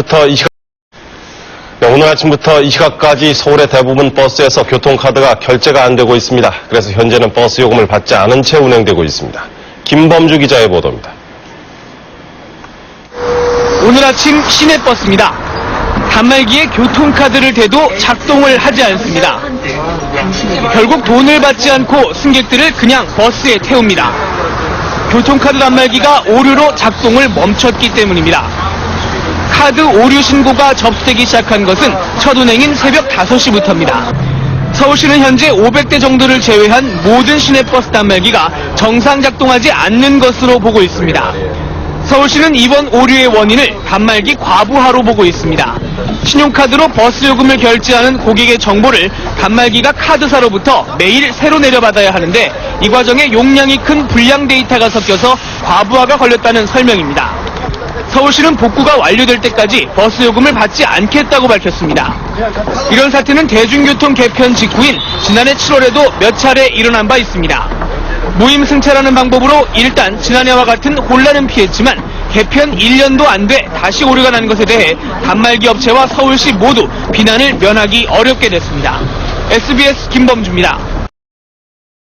아침부터 이 시각 네, 오늘 아침부터 이 시각까지 서울의 대부분 버스에서 교통카드가 결제가 안 되고 있습니다. 그래서 현재는 버스 요금을 받지 않은 채 운행되고 있습니다. 김범주 기자의 보도입니다. 오늘 아침 시내버스입니다. 단말기에 교통카드를 대도 작동을 하지 않습니다. 결국 돈을 받지 않고 승객들을 그냥 버스에 태웁니다. 교통카드 단말기가 오류로 작동을 멈췄기 때문입니다. 카드 오류 신고가 접수되기 시작한 것은 첫 운행인 새벽 5시부터입니다. 서울시는 현재 500대 정도를 제외한 모든 시내버스 단말기가 정상 작동하지 않는 것으로 보고 있습니다. 서울시는 이번 오류의 원인을 단말기 과부하로 보고 있습니다. 신용카드로 버스 요금을 결제하는 고객의 정보를 단말기가 카드사로부터 매일 새로 내려받아야 하는데 이 과정에 용량이 큰 불량 데이터가 섞여서 과부하가 걸렸다는 설명입니다. 서울시는 복구가 완료될 때까지 버스 요금을 받지 않겠다고 밝혔습니다. 이런 사태는 대중교통 개편 직후인 지난해 7월에도 몇 차례 일어난 바 있습니다. 무임 승차라는 방법으로 일단 지난해와 같은 혼란은 피했지만 개편 1년도 안 돼 다시 오류가 난 것에 대해 단말기 업체와 서울시 모두 비난을 면하기 어렵게 됐습니다. SBS 김범주입니다.